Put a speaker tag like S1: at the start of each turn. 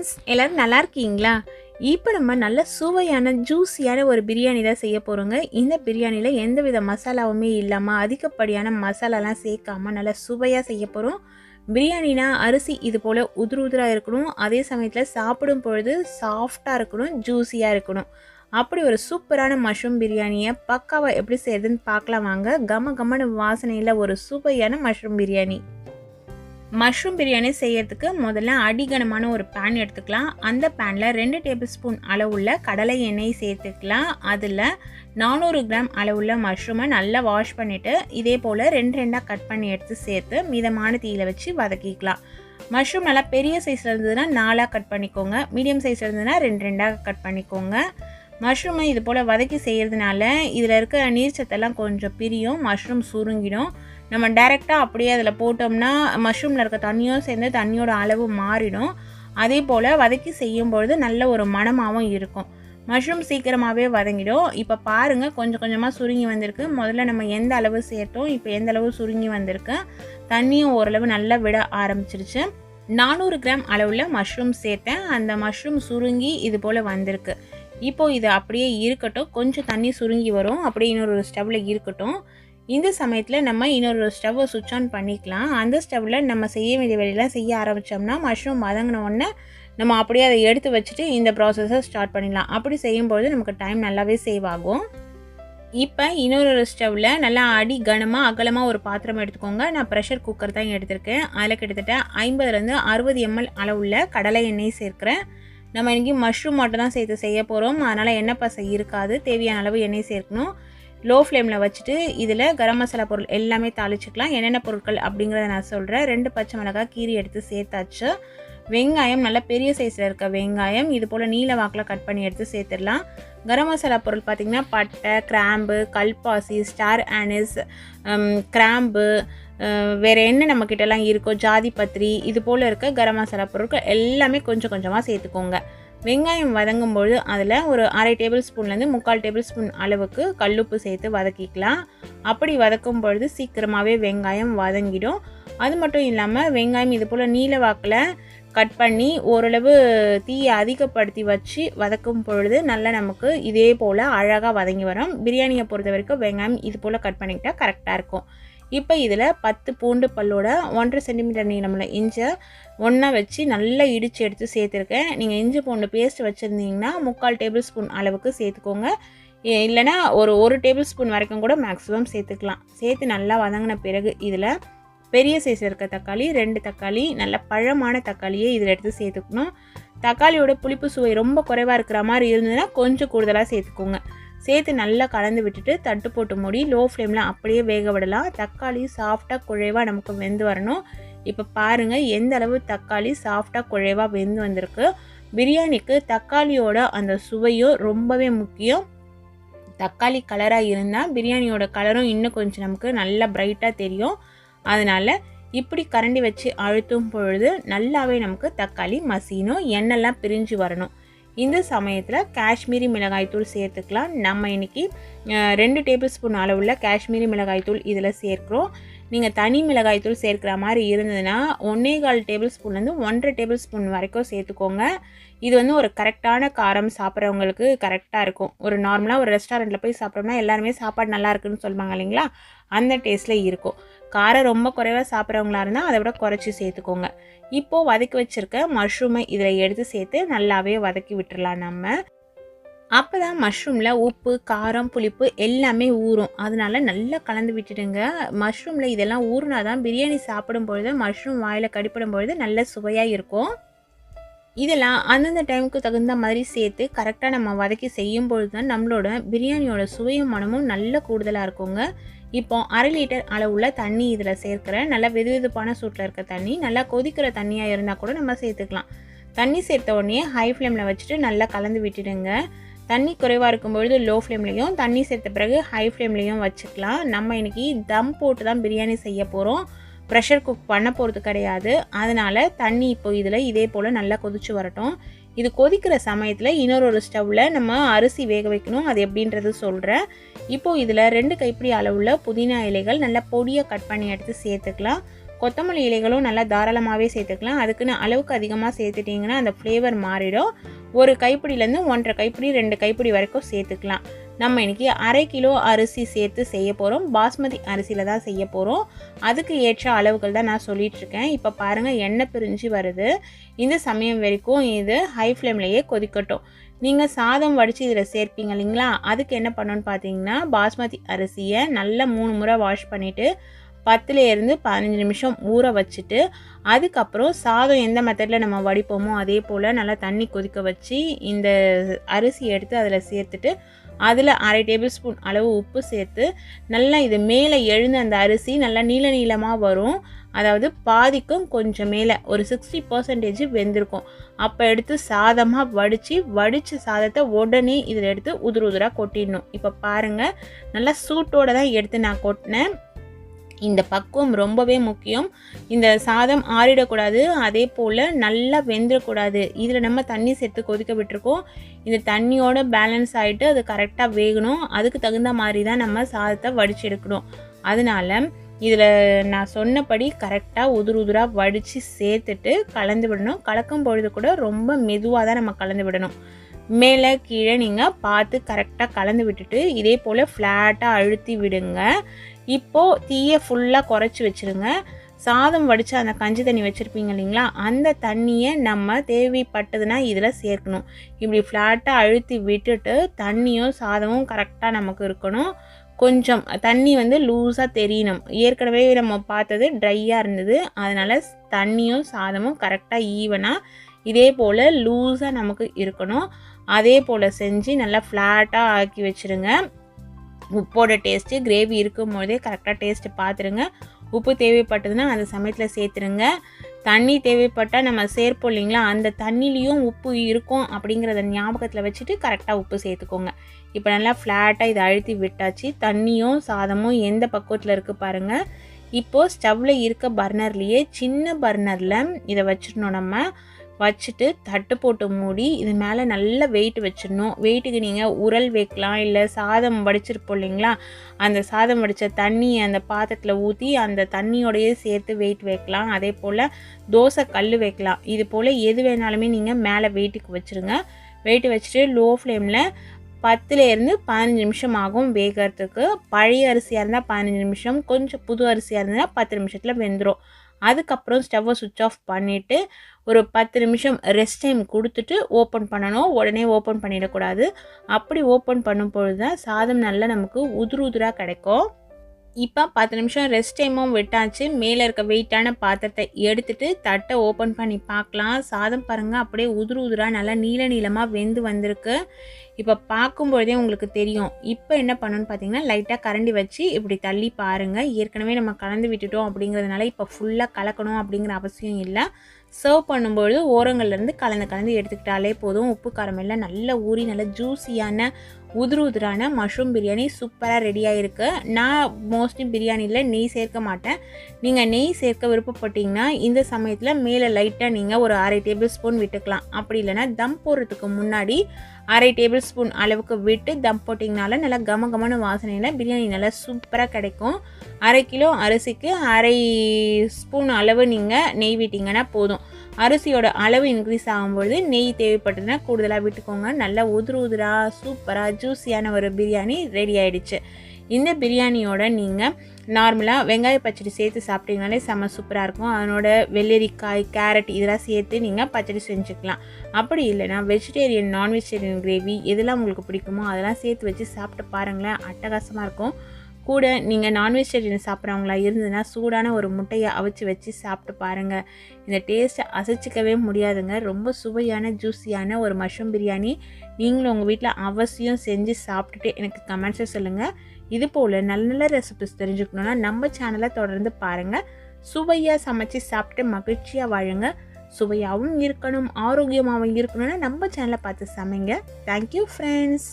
S1: Friends எல்லோரும் நல்லா இருக்கீங்களா? இப்போ நம்ம நல்ல சுவையான ஜூஸியான ஒரு பிரியாணி தான் செய்ய போகிறோங்க இந்த பிரியாணியில் எந்த வித மசாலாவுமே இல்லாமல் அதிகப்படியான மசாலாலாம் சேர்க்காம நல்லா சுவையாக செய்ய போகிறோம் பிரியாணினா அரிசி இது போல் உதிர் உதிராக இருக்கணும். அதே சமயத்தில் சாப்பிடும் பொழுது சாஃப்டாக இருக்கணும் ஜூஸியாக இருக்கணும். அப்படி ஒரு சூப்பரான மஷ்ரூம் பிரியாணியை பக்காவாக எப்படி செய்யறதுன்னு பார்க்கலாம் வாங்க. கம கமனு வாசனையில் ஒரு சுவையான மஷ்ரூம் பிரியாணி. மஷ்ரூம் பிரியாணி செய்யறதுக்கு முதல்ல அடிகனமான ஒரு பேன் எடுத்துக்கலாம். அந்த பேனில் ரெண்டு டேபிள் ஸ்பூன் அளவுள்ள கடலை எண்ணெய் சேர்த்துக்கலாம். அதில் நானூறு கிராம் அளவுள்ள மஷ்ரூமை நல்லா வாஷ் பண்ணிவிட்டு இதே போல் ரெண்டு ரெண்டாக கட் பண்ணி எடுத்து சேர்த்து மிதமான தீயில வச்சு வதக்கிக்கலாம். மஷ்ரூம் நல்லா பெரிய சைஸில் இருந்ததுன்னா நாலாக கட் பண்ணிக்கோங்க. மீடியம் சைஸில் இருந்ததுன்னா ரெண்டு ரெண்டாக கட் பண்ணிக்கோங்க. மஷ்ரூமை இது போல் வதக்கி செய்கிறதுனால இதில் இருக்க நீர்ச்சத்தெல்லாம் கொஞ்சம் பிரியும் மஷ்ரூம் சுருங்கிடும். நம்ம டைரெக்டாக அப்படியே அதில் போட்டோம்னா மஷ்ரூமில் இருக்க தண்ணியும் சேர்ந்து தண்ணியோட அளவு மாறிடும். அதே போல் வதக்கி செய்யும் பொழுது நல்ல ஒரு மணமாகவும் இருக்கும். மஷ்ரூம் சீக்கிரமாகவே வதங்கிடும். இப்போ பாருங்கள் கொஞ்சம் கொஞ்சமாக சுருங்கி வந்திருக்கு. முதல்ல நம்ம எந்த அளவு சேர்த்தோம் இப்போ எந்த அளவு சுருங்கி வந்திருக்கு? தண்ணியும் ஓரளவு நல்லா விட ஆரம்பிச்சிருச்சு. நானூறு கிராம் அளவில் மஷ்ரூம் சேர்த்தேன். அந்த மஷ்ரூம் சுருங்கி இது போல் வந்திருக்கு. இப்போது இது அப்படியே இருக்கட்டும். கொஞ்சம் தண்ணி சுருங்கி வரும். அப்படியே இன்னொரு ஸ்டவ்வில் இருக்கட்டும். இந்த சமயத்தில் நம்ம இன்னொரு ஸ்டவ்வை சுவிட்ச் ஆன் பண்ணிக்கலாம். அந்த ஸ்டவ்வில் நம்ம செய்ய வேண்டிய வேலையெல்லாம் செய்ய ஆரம்பித்தோம்னா மஷ்ரூம் வதங்கின உடனே நம்ம அப்படியே அதை எடுத்து வச்சுட்டு இந்த ப்ராசஸை ஸ்டார்ட் பண்ணிடலாம். அப்படி செய்யும்போது நமக்கு டைம் நல்லாவே சேவ் ஆகும். இப்போ இன்னொரு ஸ்டவ்வில் நல்லா அடி கனமாக அகலமாக ஒரு பாத்திரம் எடுத்துக்கோங்க. நான் ப்ரெஷர் குக்கர் தான் எடுத்திருக்கேன். அதில் கிட்டத்தட்ட ஐம்பதுலேருந்து அறுபது எம்எல் அளவுள்ள கடலை எண்ணெய் சேர்க்குறேன். நம்ம இன்றைக்கி மஷ்ரூம் மட்டும் தான் சேர்த்து செய்ய போகிறோம் அதனால் எண்ணெய் பசை இருக்காது. தேவையான அளவு எண்ணெய் சேர்க்கணும். லோ ஃப்ளேமில் வச்சுட்டு இதில் கரம் மசாலா பொருள் எல்லாமே தாளிச்சுக்கலாம். என்னென்ன பொருட்கள் அப்படிங்கிறத நான் சொல்கிறேன் ரெண்டு பச்சை மிளகாய் கீரி எடுத்து சேர்த்தாச்சு. வெங்காயம் நல்ல பெரிய சைஸில் இருக்க வெங்காயம் இது போல் நீல வாக்கில் கட் பண்ணி எடுத்து சேர்த்துடலாம். கரம் மசாலா பொருள் பார்த்திங்கன்னா பட்டை கிராம்பு கல்பாசி ஸ்டார் ஆனிஸ் கிராம்பு வேறு என்ன நம்மக்கிட்டலாம் இருக்கோ ஜாதி பத்திரி இது போல் இருக்க கரம் மசாலா பொருட்கள் எல்லாமே கொஞ்சம் கொஞ்சமாக சேர்த்துக்கோங்க. வெங்காயம் வதங்கும்பொழுது அதில் ஒரு அரை டேபிள் ஸ்பூன்லேருந்து முக்கால் டேபிள் ஸ்பூன் அளவுக்கு கல்லுப்பு சேர்த்து வதக்கிக்கலாம். அப்படி வதக்கும் பொழுது சீக்கிரமாகவே வெங்காயம் வதங்கிடும். அது மட்டும் இல்லாமல் வெங்காயம் இது போல் நீல வாக்கில் கட் பண்ணி ஓரளவு தீயை அதிகப்படுத்தி வச்சு வதக்கும் பொழுது நல்லா நமக்கு இதே போல் அழகாக வதங்கி வரும். பிரியாணியை பொறுத்த வரைக்கும் வெங்காயம் இது போல் கட் பண்ணிக்கிட்டால் கரெக்டாக இருக்கும். இப்போ இதில் பத்து பூண்டு பல்லோட ஒன்றரை சென்டிமீட்டர் நீளமில் இஞ்சை ஒன்றா வச்சு நல்லா இடித்து எடுத்து சேர்த்துருக்கேன். நீங்கள் இஞ்சி பூண்டு பேஸ்ட் வச்சுருந்தீங்கன்னா முக்கால் டேபிள் ஸ்பூன் அளவுக்கு சேர்த்துக்கோங்க. இல்லைனா ஒரு ஒரு டேபிள் ஸ்பூன் வரைக்கும் கூட மேக்ஸிமம் சேர்த்துக்கலாம். சேர்த்து நல்லா வதங்கின பிறகு இதில் பெரிய சைஸ் இருக்க தக்காளி ரெண்டு தக்காளி நல்ல பழமான தக்காளியை இதில் எடுத்து சேர்த்துக்கணும். தக்காளியோட புளிப்பு சுவை ரொம்ப குறைவாக இருக்கிற மாதிரி இருந்ததுன்னா கொஞ்சம் கூடுதலாக சேர்த்துக்கோங்க. சேர்த்து நல்லா கலந்து விட்டுட்டு தட்டு போட்டு மூடி லோ ஃப்ளேமில் அப்படியே வேக விடலாம். தக்காளி சாஃப்டாக குழைவாக நமக்கு வெந்து வரணும். இப்போ பாருங்கள் எந்த அளவு தக்காளி சாஃப்டாக குழைவாக வெந்து வந்திருக்கு. பிரியாணிக்கு தக்காளியோட அந்த சுவையும் ரொம்பவே முக்கியம். தக்காளி கலராக இருந்தால் பிரியாணியோட கலரும் இன்னும் கொஞ்சம் நமக்கு நல்லா பிரைட்டாக தெரியும். அதனால் இப்படி கரண்டி வச்சு அழுத்தும் பொழுது நல்லாவே நமக்கு தக்காளி மசினும் எண்ணெய்லாம் பிரிஞ்சு வரணும். இந்த சமயத்தில் காஷ்மீரி மிளகாய்த்தூள் சேர்த்துக்கலாம். நம்ம இன்றைக்கி ரெண்டு டேபிள் ஸ்பூன் அளவுள்ள காஷ்மீரி மிளகாய்த்தூள் இதில் சேர்க்குறோம். நீங்கள் தனி மிளகாய்த்தூள் சேர்க்குற மாதிரி இருந்ததுன்னா ஒன்றே கால் டேபிள் ஸ்பூன்லேருந்து ஒன்றரை டேபிள் ஸ்பூன் வரைக்கும் சேர்த்துக்கோங்க. இது வந்து ஒரு கரெக்டான காரம் சாப்பிட்றவங்களுக்கு கரெக்டாக இருக்கும். ஒரு நார்மலாக ஒரு ரெஸ்டாரண்ட்டில் போய் சாப்பிட்றோம்னா எல்லாருமே சாப்பாடு நல்லா இருக்குன்னு சொல்லுவாங்க இல்லைங்களா? அந்த டேஸ்ட்டில் இருக்கும். காரம் ரொம்ப குறைவாக சாப்பிட்றவங்களா இருந்தால் அதை விட குறைச்சி சேர்த்துக்கோங்க. இப்போது வதக்கி வச்சுருக்க மஷ்ரூமை இதில் எடுத்து சேர்த்து நல்லாவே வதக்கி விட்டுறலாம் நம்ம. அப்போ தான் மஷ்ரூமில் உப்பு காரம் புளிப்பு எல்லாமே ஊறும். அதனால நல்லா கலந்து விட்டுடுங்க. மஷ்ரூமில் இதெல்லாம் ஊறுனா தான் பிரியாணி சாப்பிடும் பொழுது மஷ்ரூம் வாயில் கடிப்படும் பொழுது நல்ல சுவையாக இருக்கும். இதெல்லாம் அந்தந்த டைமுக்கு தகுந்த மாதிரி சேர்த்து கரெக்டாக நம்ம வதக்கி செய்யும் பொழுது தான் நம்மளோட பிரியாணியோட சுவையும் மனமும் நல்ல கூடுதலாக இருக்குங்க. இப்போ அரை லிட்டர் அளவுள்ள தண்ணி இதில் சேர்க்குறேன் நல்லா வெது வெதுப்பான சூட்டில் இருக்க தண்ணி நல்லா கொதிக்கிற தண்ணியாக இருந்தால் கூட நம்ம சேர்த்துக்கலாம். தண்ணி சேர்த்த உடனே ஹை ஃப்ளேமில் வச்சுட்டு நல்லா கலந்து விட்டுடுங்க. தண்ணி குறைவாக இருக்கும்பொழுது லோ ஃப்ளேம்லேயும் தண்ணி சேர்த்த பிறகு ஹை ஃப்ளேம்லேயும் வச்சுக்கலாம். நம்ம இன்றைக்கி தம் போட்டு தான் பிரியாணி செய்ய போகிறோம் ப்ரெஷர் குக் பண்ண போகிறது கிடையாது. அதனால் தண்ணி இப்போ இதில் இதே போல் நல்லா கொதிச்சு வரட்டும். இது கொதிக்கிற சமயத்தில் இன்னொரு ஒரு ஸ்டவ்வில் நம்ம அரிசி வேக வைக்கணும். அது எப்படின்றது சொல்கிறேன் இப்போது இதில் ரெண்டு கைப்பிடி அளவுள்ள புதினா இலைகள் நல்லா பொடியாக கட் பண்ணி எடுத்து சேர்த்துக்கலாம். கொத்தமல்லி இலைகளும் நல்லா தாராளமாகவே சேர்த்துக்கலாம். அதுக்குன்னு அளவுக்கு அதிகமாக சேர்த்துட்டிங்கன்னா அந்த ஃப்ளேவர் மாறிடும். ஒரு கைப்பிடிலேருந்து ஒன்றரை கைப்பிடி ரெண்டு கைப்பிடி வரைக்கும் சேர்த்துக்கலாம். நம்ம இன்றைக்கி அரை கிலோ அரிசி சேர்த்து செய்ய போகிறோம் பாஸ்மதி அரிசியில் தான் செய்ய போகிறோம் அதுக்கு ஏற்ற அளவுகள் தான் நான் சொல்லிகிட்ருக்கேன் இப்போ பாருங்கள் எண்ணெய் பிரிஞ்சு வருது. இந்த சமயம் வரைக்கும் இது ஹை ஃப்ளேம்லேயே கொதிக்கட்டும். நீங்கள் சாதம் வடித்து இதில் சேர்ப்பீங்க இல்லைங்களா? அதுக்கு என்ன பண்ணணும்னு பார்த்தீங்கன்னா பாஸ்மதி அரிசியை நல்லா மூணு முறை வாஷ் பண்ணிவிட்டு பத்துலேருந்து பதினஞ்சு நிமிஷம் ஊற வச்சுட்டு அதுக்கப்புறம் சாதம் எந்த மெத்தடில் நம்ம வடிப்போமோ அதே போல் நல்லா தண்ணி கொதிக்க வச்சு இந்த அரிசி எடுத்து அதில் சேர்த்துட்டு அதில் அரை டேபிள் ஸ்பூன் அளவு உப்பு சேர்த்து நல்லா இது மேலே எழுந்த அந்த அரிசி நல்லா நீள நீளமாக வரும். அதாவது பாதிக்கும் கொஞ்சம் மேலே ஒரு சிக்ஸ்டி பர்சன்டேஜ் வெந்திருக்கும். அப்போ எடுத்து சாதமாக வடித்து வடித்த சாதத்தை உடனே இதில் எடுத்து உதிர் உதிராக கொட்டிடணும். இப்போ பாருங்கள் நல்லா சூட்டோடு தான் எடுத்து நான் கொட்டினேன். இந்த பக்குவம் ரொம்பவே முக்கியம். இந்த சாதம் ஆறிடக்கூடாது அதே போல் நல்லா வெந்துடக்கூடாது. இதில் நம்ம தண்ணி சேர்த்து கொதிக்க விட்டுருக்கோம். இந்த தண்ணியோட பேலன்ஸ் ஆகிட்டு அது கரெக்டாக வேகணும். அதுக்கு தகுந்த மாதிரி தான் நம்ம சாதத்தை வடித்து எடுக்கணும். அதனால இதில் நான் சொன்னபடி கரெக்டாக உதிர் உதிராக வடித்து சேர்த்துட்டு கலந்து விடணும். கலக்கும் பொழுது கூட ரொம்ப மெதுவாக தான் நம்ம கலந்து விடணும். மேலே கீழே நீங்கள் பார்த்து கரெக்டாக கலந்து விட்டுட்டு இதே போல் ஃப்ளாட்டாக அழுத்தி விடுங்க. இப்போது தீயை ஃபுல்லாக குறைச்சி வச்சுருங்க. சாதம் வடித்து அந்த கஞ்சி தண்ணி வச்சுருப்பீங்க இல்லைங்களா? அந்த தண்ணியை நம்ம தேவைப்பட்டதுன்னா இதில் சேர்க்கணும். இப்படி ஃப்ளாட்டாக அழுத்தி விட்டுட்டு தண்ணியும் சாதமும் கரெக்டாக நமக்கு இருக்கணும். கொஞ்சம் தண்ணி வந்து லூஸாக தெரியணும். ஏற்கனவே நம்ம பார்த்தது ட்ரையாக இருந்தது. அதனால் தண்ணியும் சாதமும் கரெக்டாக ஈவனாக இதே போல் லூஸாக நமக்கு இருக்கணும். அதே போல் செஞ்சு நல்லா ஃப்ளாட்டாக ஆக்கி வச்சுருங்க. உப்போட டேஸ்ட்டு கிரேவி இருக்கும் போதே கரெக்டாக டேஸ்ட்டு பார்த்துருங்க உப்பு தேவைப்பட்டதுன்னா அந்த சமயத்தில் சேர்த்துருங்க. தண்ணி தேவைப்பட்டால் நம்ம சேர்ப்போம் இல்லைங்களா? அந்த தண்ணிலையும் உப்பு இருக்கும் அப்படிங்கிறத ஞாபகத்தில் வச்சுட்டு கரெக்டாக உப்பு சேர்த்துக்கோங்க. இப்போ நல்லா ஃப்ளாட்டாக இதை அழுத்தி விட்டாச்சு. தண்ணியும் சாதமும் எந்த பக்குவத்தில் இருக்குது பாருங்கள் இப்போது ஸ்டவ்வில் இருக்க பர்னர்லேயே சின்ன பர்னரில் இதை வச்சிடணும் நம்ம. வச்சுட்டு தட்டு போட்டு மூடி இது மேலே நல்ல வெயிட் வச்சிடணும். வெயிட்டுக்கு நீங்கள் உரல் வைக்கலாம் இல்லை சாதம் வடிச்சிருப்போம் இல்லைங்களா? அந்த சாதம் வடித்த தண்ணி அந்த பாத்திரத்தில் ஊற்றி அந்த தண்ணியோடையே சேர்த்து வெயிட் வைக்கலாம். அதே போல் தோசை கல் வைக்கலாம். இது போல் எது வேணாலுமே நீங்கள் மேலே வெயிட்டுக்கு வச்சுருங்க. வெயிட் வச்சுட்டு லோ ஃப்ளேமில் பத்துலேருந்து பதினஞ்சு நிமிஷம் ஆகும் வேகிறதுக்கு. பழைய அரிசியாக இருந்தால் பதினஞ்சு நிமிஷம் கொஞ்சம் புது அரிசியாக இருந்தால் பத்து நிமிஷத்தில் வெந்துடும் அதுக்கப்புறம் ஸ்டவ்வை சுவிட்ச் ஆஃப் பண்ணிவிட்டு ஒரு பத்து நிமிஷம் ரெஸ்ட் டைம் கொடுத்துட்டு ஓப்பன் பண்ணணும். உடனே ஓப்பன் பண்ணிடக்கூடாது. அப்படி ஓப்பன் பண்ணும் பொழுது தான் சாதம் நல்லா நமக்கு உதிரு உதிராக கிடைக்கும். இப்போ பத்து நிமிஷம் ரெஸ்ட் டைமும் விட்டாச்சு. மேலே இருக்க வெயிட்டான பாத்திரத்தை எடுத்துட்டு தட்டை ஓப்பன் பண்ணி பார்க்கலாம். சாதம் பாருங்கள் அப்படியே உதுரு உதிராக நல்லா நீல நீளமாக வெந்து வந்திருக்கு. இப்போ பார்க்கும்பொழுதே உங்களுக்கு தெரியும். இப்போ என்ன பண்ணணும்னு பார்த்தீங்கன்னா லைட்டாக கரண்டி வச்சு இப்படி தள்ளி பாருங்கள் ஏற்கனவே நம்ம கலந்து விட்டுட்டோம் அப்படிங்கிறதுனால இப்போ ஃபுல்லாக கலக்கணும் அப்படிங்கிற அவசியம் இல்லை. சர்வ் பண்ணும்பொழுது ஓரங்கள்லேருந்து கலந்து கலந்து எடுத்துக்கிட்டாலே போதும். உப்பு காரம் எல்லாம் நல்லா ஊறி நல்லா ஜூஸியான உதிரு உதிரான மஷ்ரூம் பிரியாணி சூப்பராக ரெடியாக இருக்குது நான் மோஸ்ட்லி பிரியாணியில் நெய் சேர்க்க மாட்டேன். நீங்கள் நெய் சேர்க்க விருப்பப்பட்டீங்கன்னா இந்த சமயத்தில் மேலே லைட்டாக நீங்கள் ஒரு அரை டேபிள் ஸ்பூன் விட்டுக்கலாம். அப்படி இல்லைன்னா தம் போடுறதுக்கு முன்னாடி அரை டேபிள் ஸ்பூன் அளவுக்கு விட்டு தம் போட்டிங்கனால நல்லா கம கமன வாசனையில் பிரியாணி நல்லா சூப்பராக கிடைக்கும். அரை கிலோ அரிசிக்கு அரை ஸ்பூன் அளவு நீங்கள் நெய் விட்டிங்கன்னா போதும். அரிசியோட அளவு இன்க்ரீஸ் ஆகும்பொழுது நெய் தேவைப்பட்டதுன்னா கூடுதலாக விட்டுக்கோங்க. நல்லா உதிர உதிராக சூப்பராக ஜூஸியான ஒரு பிரியாணி ரெடி ஆகிடுச்சு இந்த பிரியாணியோட நீங்கள் நார்மலாக வெங்காய பச்சடி சேர்த்து சாப்பிட்டீங்கனாலே செம்ம சூப்பராக இருக்கும். அதனோட வெள்ளரிக்காய் கேரட் இதெல்லாம் சேர்த்து நீங்கள் பச்சடி செஞ்சுக்கலாம். அப்படி இல்லைனா வெஜிடேரியன் நான் வெஜிடேரியன் கிரேவி எதெல்லாம் உங்களுக்கு பிடிக்குமோ அதெல்லாம் சேர்த்து வச்சு சாப்பிட்டு பாருங்களேன். அட்டகாசமாக இருக்கும். கூட நீங்கள் நான்வெஜிடேரியன் சாப்பிட்றவங்களா இருந்ததுன்னா சூடான ஒரு முட்டையை அவிச்சு வச்சு சாப்பிட்டு பாருங்கள் இந்த டேஸ்ட்டை அசைச்சிக்கவே முடியாதுங்க. ரொம்ப சுவையான ஜூஸியான ஒரு மஷ்ரூம் பிரியாணி நீங்களும் உங்கள் வீட்டில் அவசியம் செஞ்சு சாப்பிட்டுட்டு எனக்கு கமெண்ட்ஸை சொல்லுங்கள் இது போல் நல்ல நல்ல ரெசிபிஸ் தெரிஞ்சுக்கணுன்னா நம்ம சேனலை தொடர்ந்து பாருங்கள் சுவையாக சமைச்சு சாப்பிட்டு மகிழ்ச்சியாக வாழுங்க. சுவையாகவும் இருக்கணும் ஆரோக்கியமாகவும் இருக்கணும்னா நம்ம சேனலை பார்த்து சமைங்க. Thank you friends